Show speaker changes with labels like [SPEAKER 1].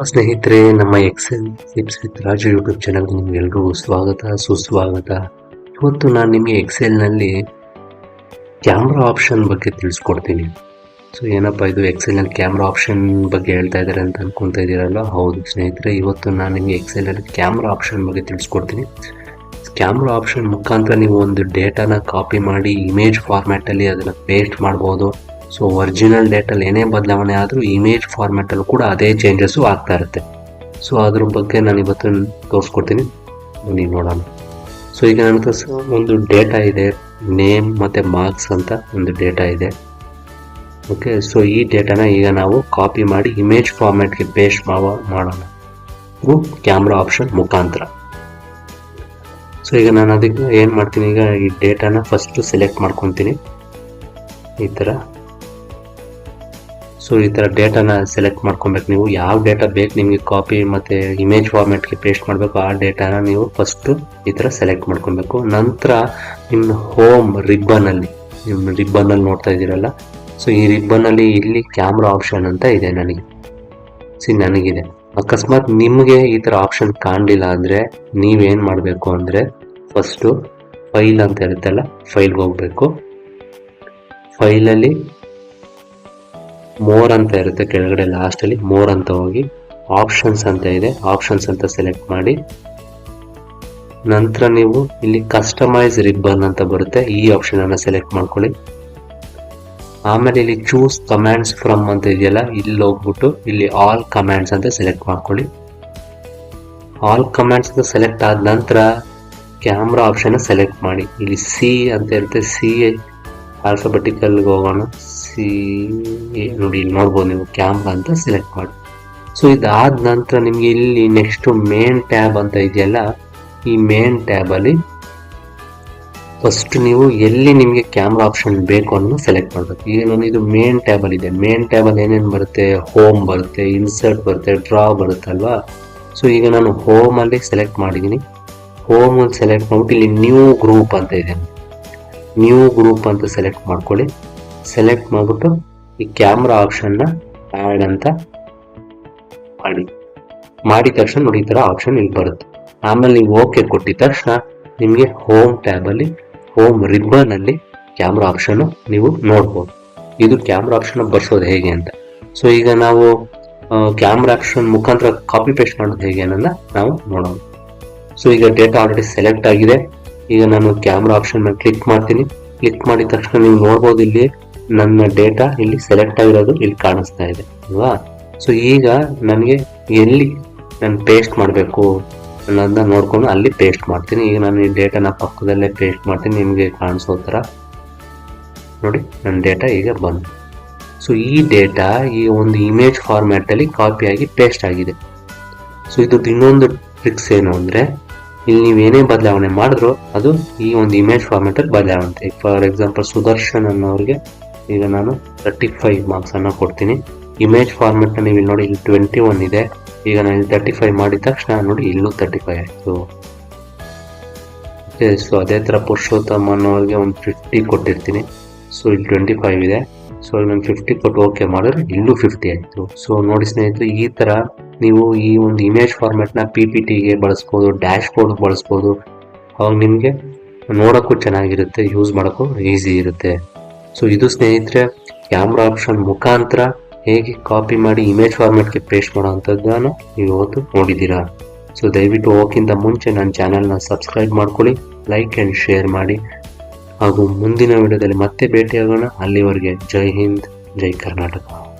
[SPEAKER 1] ಸ್ನೇಹಿತರೆ, ನಮ್ಮ Excel tips with Raju YouTube ಚಾನಲ್ಗೆ ನಿಮ್ಗೆಲ್ರಿಗೂ ಸ್ವಾಗತ, ಸುಸ್ವಾಗತ. ಇವತ್ತು ನಾನು ನಿಮಗೆ ಎಕ್ಸೆಲ್ನಲ್ಲಿ ಕ್ಯಾಮ್ರಾ ಆಪ್ಷನ್ ಬಗ್ಗೆ ತಿಳಿಸ್ಕೊಡ್ತೀನಿ. ಸೊ ಏನಪ್ಪ ಇದು ಎಕ್ಸೆಲ್ನಲ್ಲಿ ಕ್ಯಾಮ್ರಾ ಆಪ್ಷನ್ ಬಗ್ಗೆ ಹೇಳ್ತಾ ಇದ್ದಾರೆ ಅಂತ ಅನ್ಕೊತಾ ಇದ್ದೀರಲ್ಲ ಹೌದು ಸ್ನೇಹಿತರೆ, ಇವತ್ತು ನಾನು ನಿಮಗೆ ಎಕ್ಸೆಲ್ನಲ್ಲಿ ಕ್ಯಾಮ್ರಾ ಆಪ್ಷನ್ ಬಗ್ಗೆ ತಿಳಿಸ್ಕೊಡ್ತೀನಿ. ಕ್ಯಾಮ್ರಾ ಆಪ್ಷನ್ ಮುಖಾಂತರ ನೀವು ಒಂದು ಡೇಟಾನ ಕಾಪಿ ಮಾಡಿ ಇಮೇಜ್ ಫಾರ್ಮ್ಯಾಟಲ್ಲಿ ಅದನ್ನು ಪೇಸ್ಟ್ ಮಾಡ್ಬೋದು. ಸೊ ಒರಿಜಿನಲ್ ಡೇಟಲ್ಲಿ ಏನೇ ಬದಲಾವಣೆ ಆದರೂ ಇಮೇಜ್ ಫಾರ್ಮ್ಯಾಟಲ್ಲೂ ಕೂಡ ಅದೇ ಚೇಂಜಸ್ಸು ಆಗ್ತಾ ಇರುತ್ತೆ. ಸೊ ಅದ್ರ ಬಗ್ಗೆ ನಾನು ಇವತ್ತು ತೋರಿಸ್ಕೊಡ್ತೀನಿ. ಬನ್ನಿ ನೋಡೋಣ. ಸೊ ಈಗ ನನ್ನ ಒಂದು ಡೇಟಾ ಇದೆ. ನೇಮ್ ಮತ್ತು ಮಾರ್ಕ್ಸ್ ಅಂತ ಒಂದು ಡೇಟಾ ಇದೆ. ಓಕೆ ಸೊ ಈ ಡೇಟಾನ ಈಗ ನಾವು ಕಾಪಿ ಮಾಡಿ ಇಮೇಜ್ ಫಾರ್ಮ್ಯಾಟ್ಗೆ ಪೇಸ್ಟ್ ಮಾಡೋಣ. ಥ್ರೂ ಕ್ಯಾಮ್ರಾ ಆಪ್ಷನ್ ಮುಖಾಂತರ. ಸೊ ಈಗ ನಾನು ಅದಕ್ಕೆ ಏನು ಮಾಡ್ತೀನಿ? ಈಗ ಈ ಡೇಟಾನ ಫಸ್ಟು ಸೆಲೆಕ್ಟ್ ಮಾಡ್ಕೊತೀನಿ. ಈ ಥರ ಸೊ ಈ ಥರ ಡೇಟಾನ ಸೆಲೆಕ್ಟ್ ಮಾಡ್ಕೊಬೇಕು. ನೀವು ಯಾವ ಡೇಟಾ ಬೇಕು, ನಿಮಗೆ ಕಾಪಿ ಮತ್ತು ಇಮೇಜ್ ಫಾರ್ಮೆಟ್ಗೆ ಪೇಸ್ಟ್ ಮಾಡಬೇಕು, ಆ ಡೇಟಾನ ನೀವು ಫಸ್ಟು ಈ ಥರ ಸೆಲೆಕ್ಟ್ ಮಾಡ್ಕೊಬೇಕು. ನಂತರ ನಿಮ್ಮ ಹೋಮ್ ರಿಬ್ಬನಲ್ಲಿ ನಿಮ್ಮ ರಿಬ್ಬನಲ್ಲಿ ನೋಡ್ತಾ ಇದ್ದೀರಲ್ಲ? ಸೊ ಈ ರಿಬ್ಬನಲ್ಲಿ ಇಲ್ಲಿ ಕ್ಯಾಮ್ರಾ ಆಪ್ಷನ್ ಅಂತ ಇದೆ ನನಗೆ. ಸಿ ನನಗಿದೆ. ಅಕಸ್ಮಾತ್ ನಿಮಗೆ ಈ ಥರ ಆಪ್ಷನ್ ಕಾಣಲಿಲ್ಲ ಅಂದರೆ ನೀವೇನು ಮಾಡಬೇಕು ಅಂದರೆ ಫಸ್ಟು ಫೈಲ್ ಅಂತ ಇರುತ್ತಲ್ಲ ಫೈಲ್ಗೆ ಹೋಗಬೇಕು. ಫೈಲಲ್ಲಿ ಮೋರ್ ಅಂತ ಇರುತ್ತೆ ಕೆಳಗಡೆ ಲಾಸ್ಟಲ್ಲಿ ಮೋರ್ ಅಂತ ಹೋಗಿ ಆಪ್ಷನ್ಸ್ ಅಂತ ಇದೆ. ಆಪ್ಷನ್ಸ್ ಅಂತ ಸೆಲೆಕ್ಟ್ ಮಾಡಿ. ನಂತರ ನೀವು ಇಲ್ಲಿ ಕಸ್ಟಮೈಸ್ ರಿಬ್ಬನ್ ಅಂತ ಬರುತ್ತೆ. ಈ ಆಪ್ಷನ್ ಅನ್ನ ಸೆಲೆಕ್ಟ್ ಮಾಡ್ಕೊಳ್ಳಿ. ಆಮೇಲೆ ಇಲ್ಲಿ ಚೂಸ್ ಕಮ್ಯಾಂಡ್ಸ್ ಫ್ರಮ್ ಅಂತ ಇದೆಯಲ್ಲ, ಇಲ್ಲಿ ಹೋಗ್ಬಿಟ್ಟು ಇಲ್ಲಿ ಆಲ್ ಕಮ್ಯಾಂಡ್ಸ್ ಅಂತ ಸೆಲೆಕ್ಟ್ ಮಾಡ್ಕೊಳ್ಳಿ. ಆಲ್ ಕಮ್ಯಾಂಡ್ಸ್ ಅಂತ ಸೆಲೆಕ್ಟ್ ಆದ ನಂತರ ಕ್ಯಾಮ್ರಾ ಆಪ್ಷನ್ ಸೆಲೆಕ್ಟ್ ಮಾಡಿ. ಇಲ್ಲಿ ಸಿ ಅಂತ ಇರುತ್ತೆ. ಸಿ ಆಲ್ಫಾಬೆಟಿಕಲ್ ಹೋಗೋಣ. ಸಿ ನೋಡಿ ಇಲ್ಲಿ ನೋಡ್ಬೋದು ನೀವು ಕ್ಯಾಮ್ರಾ ಅಂತ ಸೆಲೆಕ್ಟ್ ಮಾಡಿ. ಸೊ ಇದಾದ ನಂತರ ನಿಮಗೆ ಇಲ್ಲಿ ನೆಕ್ಸ್ಟ್ ಮೇನ್ ಟ್ಯಾಬ್ ಅಂತ ಇದೆಯಲ್ಲ, ಈ ಮೇನ್ ಟ್ಯಾಬಲ್ಲಿ ಫಸ್ಟ್ ನೀವು ಎಲ್ಲಿ ನಿಮಗೆ ಕ್ಯಾಮ್ರಾ ಆಪ್ಷನ್ ಬೇಕು ಅನ್ನೋ ಸೆಲೆಕ್ಟ್ ಮಾಡಬೇಕು. ಈಗ ನಾನು ಇದು ಮೇನ್ ಟ್ಯಾಬಲ್ ಇದೆ. ಮೇನ್ ಟ್ಯಾಬಲ್ ಏನೇನು ಬರುತ್ತೆ? ಹೋಮ್ ಬರುತ್ತೆ ಇನ್ಸರ್ಟ್ ಬರುತ್ತೆ ಡ್ರಾ ಬರುತ್ತಲ್ವಾ ಸೊ ಈಗ ನಾನು ಹೋಮಲ್ಲಿ ಸೆಲೆಕ್ಟ್ ಮಾಡಿದ್ದೀನಿ ಹೋಮಲ್ಲಿ ಸೆಲೆಕ್ಟ್ ಮಾಡ್ಬಿಟ್ಟು ಇಲ್ಲಿ ನ್ಯೂ ಗ್ರೂಪ್ ಅಂತ ಇದೆ. ನ್ಯೂ ಗ್ರೂಪ್ ಅಂತ ಸೆಲೆಕ್ಟ್ ಮಾಡ್ಕೊಳ್ಳಿ. ಸೆಲೆಕ್ಟ್ ಮಾಡ್ಬಿಟ್ಟು ಈ ಕ್ಯಾಮ್ರಾ ಆಪ್ಷನ್ನ ಆ್ಯಡ್ ಅಂತ ಮಾಡಿ. ಮಾಡಿದ ತಕ್ಷಣ ನೋಡಿ ಈ ಥರ ಆಪ್ಷನ್ ಇಲ್ಲಿ ಬರುತ್ತೆ. ಆಮೇಲೆ ನೀವು ಓಕೆ ಕೊಟ್ಟಿದ ತಕ್ಷಣ ನಿಮಗೆ ಹೋಮ್ ಟ್ಯಾಬಲ್ಲಿ ಹೋಮ್ ರಿಬ್ಬನಲ್ಲಿ ಕ್ಯಾಮ್ರಾ ಆಪ್ಷನ್ನು ನೀವು ನೋಡ್ಬೋದು. ಇದು ಕ್ಯಾಮ್ರಾ ಆಪ್ಷನ್ ಬರ್ಸೋದು ಹೇಗೆ ಅಂತ. ಸೊ ಈಗ ನಾವು ಕ್ಯಾಮ್ರಾ ಆಪ್ಷನ್ ಮುಖಾಂತರ ಕಾಪಿ ಪೇಸ್ಟ್ ಮಾಡೋದು ಹೇಗೆ ಅನ್ನೋದನ್ನ ನಾವು ನೋಡೋಣ. ಸೊ ಈಗ ಡೇಟಾ ಆಲ್ರೆಡಿ ಸೆಲೆಕ್ಟ್ ಆಗಿದೆ. ಈಗ ನಾನು ಕ್ಯಾಮ್ರಾ ಆಪ್ಷನ್ ಮೇಲೆ ಕ್ಲಿಕ್ ಮಾಡ್ತೀನಿ. ಕ್ಲಿಕ್ ಮಾಡಿದ ತಕ್ಷಣ ನೀವು ನೋಡ್ಬೋದು ಇಲ್ಲಿ ನನ್ನ ಡೇಟಾ ಇಲ್ಲಿ ಸೆಲೆಕ್ಟ್ ಆಗಿರೋದು ಇಲ್ಲಿ ಕಾಣಿಸ್ತಾ ಇದೆ, ಅಲ್ವಾ? ಸೊ ಈಗ ನನಗೆ ಎಲ್ಲಿ ನಾನು ಪೇಸ್ಟ್ ಮಾಡಬೇಕು ಅನ್ನೋದನ್ನ ನೋಡ್ಕೊಂಡು ಅಲ್ಲಿ ಪೇಸ್ಟ್ ಮಾಡ್ತೀನಿ. ಈಗ ನಾನು ಈ ಡೇಟಾನ ಪಕ್ಕದಲ್ಲೇ ಪೇಸ್ಟ್ ಮಾಡ್ತೀನಿ, ನಿಮಗೆ ಕಾಣಿಸೋ ಥರ. ನೋಡಿ, ನನ್ನ ಡೇಟಾ ಈಗ ಬಂತು. ಸೊ ಈ ಡೇಟಾ ಈ ಒಂದು ಇಮೇಜ್ ಫಾರ್ಮ್ಯಾಟಲ್ಲಿ ಕಾಪಿಯಾಗಿ ಪೇಸ್ಟ್ ಆಗಿದೆ. ಸೊ ಇದ್ರದ್ದು ಇನ್ನೊಂದು ಟ್ರಿಕ್ಸ್ ಏನು ಅಂದರೆ ಇಲ್ಲಿ ನೀವು ಏನೇ ಬದಲಾವಣೆ ಮಾಡಿದ್ರು ಅದು ಈ ಒಂದು ಇಮೇಜ್ ಫಾರ್ಮ್ಯಾಟಲ್ಲಿ ಬದಲಾವಣೆ. ಆಗುತ್ತೆ ಫಾರ್ ಎಕ್ಸಾಂಪಲ್ ಸುದರ್ಶನ್ ಅನ್ನೋರಿಗೆ ಈಗ ನಾನು ತರ್ಟಿ ಫೈವ್ ಮಾರ್ಕ್ಸನ್ನು ಕೊಡ್ತೀನಿ. ಇಮೇಜ್ ಫಾರ್ಮೆಟ್ ನೀವು ಇಲ್ಲಿ ನೋಡಿ, ಇಲ್ಲಿ ಟ್ವೆಂಟಿ ಒನ್ ಇದೆ. ಈಗ ನಾನು ಇಲ್ಲಿ ತರ್ಟಿ ಫೈವ್ ಮಾಡಿದ ತಕ್ಷಣ ನೋಡಿ, ಇಲ್ಲೂ ತರ್ಟಿ ಫೈವ್ ಆಯಿತು ಸೊ ಅದೇ ಥರ ಪುರುಷೋತ್ತಮ್ ಅನ್ನೋರಿಗೆ ಒಂದು ಫಿಫ್ಟಿ ಕೊಟ್ಟಿರ್ತೀನಿ. ಸೊ ಇಲ್ಲಿ ಟ್ವೆಂಟಿ ಫೈವ್ ಇದೆ. ಸೊ ನಾನು ಫಿಫ್ಟಿ ಕೊಟ್ಟು ಓಕೆ ಮಾಡಿದ್ರೆ ಇಲ್ಲೂ ಫಿಫ್ಟಿ ಆಯಿತು. ಸೊ ನೋಡಿ ಸ್ನೇಹಿತರು, ಈ ಥರ ನೀವು ಈ ಒಂದು ಇಮೇಜ್ ಫಾರ್ಮೆಟ್ನ ಪಿ ಪಿ ಟಿಗೆ ಬಳಸ್ಬೋದು ಡ್ಯಾಶ್ ಬೋರ್ಡ್ ಬಳಸ್ಬೋದು. ಅವಾಗ ನಿಮಗೆ ನೋಡೋಕ್ಕೂ ಚೆನ್ನಾಗಿರುತ್ತೆ ಯೂಸ್ ಮಾಡೋಕ್ಕೂ ಈಸಿ ಇರುತ್ತೆ. ಸೊ ಇದು ಸ್ನೇಹಿತರೆ ಕ್ಯಾಮ್ರಾ ಆಪ್ಷನ್ ಮುಖಾಂತರ ಹೇಗೆ ಕಾಪಿ ಮಾಡಿ ಇಮೇಜ್ ಫಾರ್ಮೆಟ್ಗೆ ಪೇಸ್ಟ್ ಮಾಡೋ ಅಂಥದ್ದನ್ನು ನೀವು ಇವತ್ತು ನೋಡಿದ್ದೀರಾ. ಸೊ ದಯವಿಟ್ಟು ಹೋಗೋಕ್ಕಿಂತ ಮುಂಚೆ ನನ್ನ ಚಾನಲ್ನ ಸಬ್ಸ್ಕ್ರೈಬ್ ಮಾಡ್ಕೊಳ್ಳಿ ಲೈಕ್ ಆ್ಯಂಡ್ ಶೇರ್ ಮಾಡಿ. ಹಾಗೂ ಮುಂದಿನ ವಿಡಿಯೋದಲ್ಲಿ ಮತ್ತೆ ಭೇಟಿಯಾಗೋಣ. ಅಲ್ಲಿವರೆಗೆ ಜೈ ಹಿಂದ್, ಜೈ ಕರ್ನಾಟಕ.